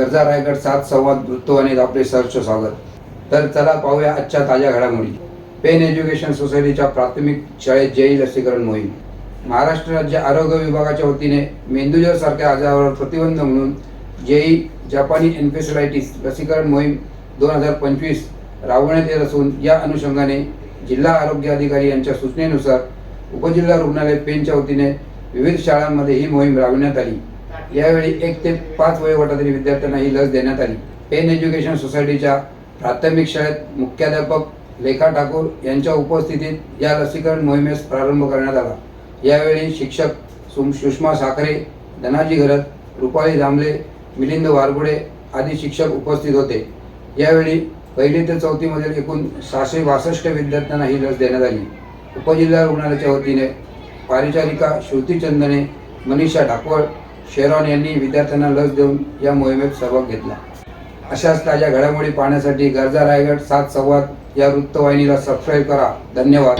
गरजा रायगड सात संवाद वृत्तवाणीत आपले सहर्ष स्वागत. तर चला पाहूया आजच्या ताज्या घडामोडी. पेन एज्युकेशन सोसायटीच्या प्राथमिक शाळेत जेई लसीकरण मोहीम. महाराष्ट्र राज्य आरोग्य विभागाच्या वतीने मेंदुज्वर सारख्या आजारावर प्रतिबंध म्हणून जेई जपानी एन्फेसलायटिस लसीकरण मोहीम दोन हजार पंचवीस राबवण्यात येत असून या अनुषंगाने जिल्हा आरोग्य अधिकारी यांच्या सूचनेनुसार उपजिल्हा रुग्णालय पेनच्या वतीने विविध शाळांमध्ये ही मोहीम राबविण्यात आली. यावेळी एक ते पाच वयोगटातील विद्यार्थ्यांना ही लस देण्यात आली. पेन एज्युकेशन सोसायटीच्या प्राथमिक शाळेत मुख्याध्यापक लेखा ठाकूर यांच्या उपस्थितीत या लसीकरण मोहिमेस प्रारंभ करण्यात आला. यावेळी शिक्षक सुम सुषमा साखरे धनाजी घरत रुपाली धामले मिलिंद वारगुडे आदी शिक्षक उपस्थित होते. यावेळी पहिली ते चौथीमधील एकूण सहाशे बासष्ट विद्यार्थ्यांना ही लस देण्यात आली. उपजिल्हा रुग्णालयाच्या वतीने पारिचारिका श्रुती चंदने मनीषा ढाकवळ शेरॉन यांनी विद्यार्थ्यांना लस देऊन या मोहिमेत सहभाग घेतला. अशाच ताज्या घडामोडी पाहण्यासाठी गरजा रायगड सात संवाद या वृत्तवाहिनीला सबस्क्राईब करा. धन्यवाद.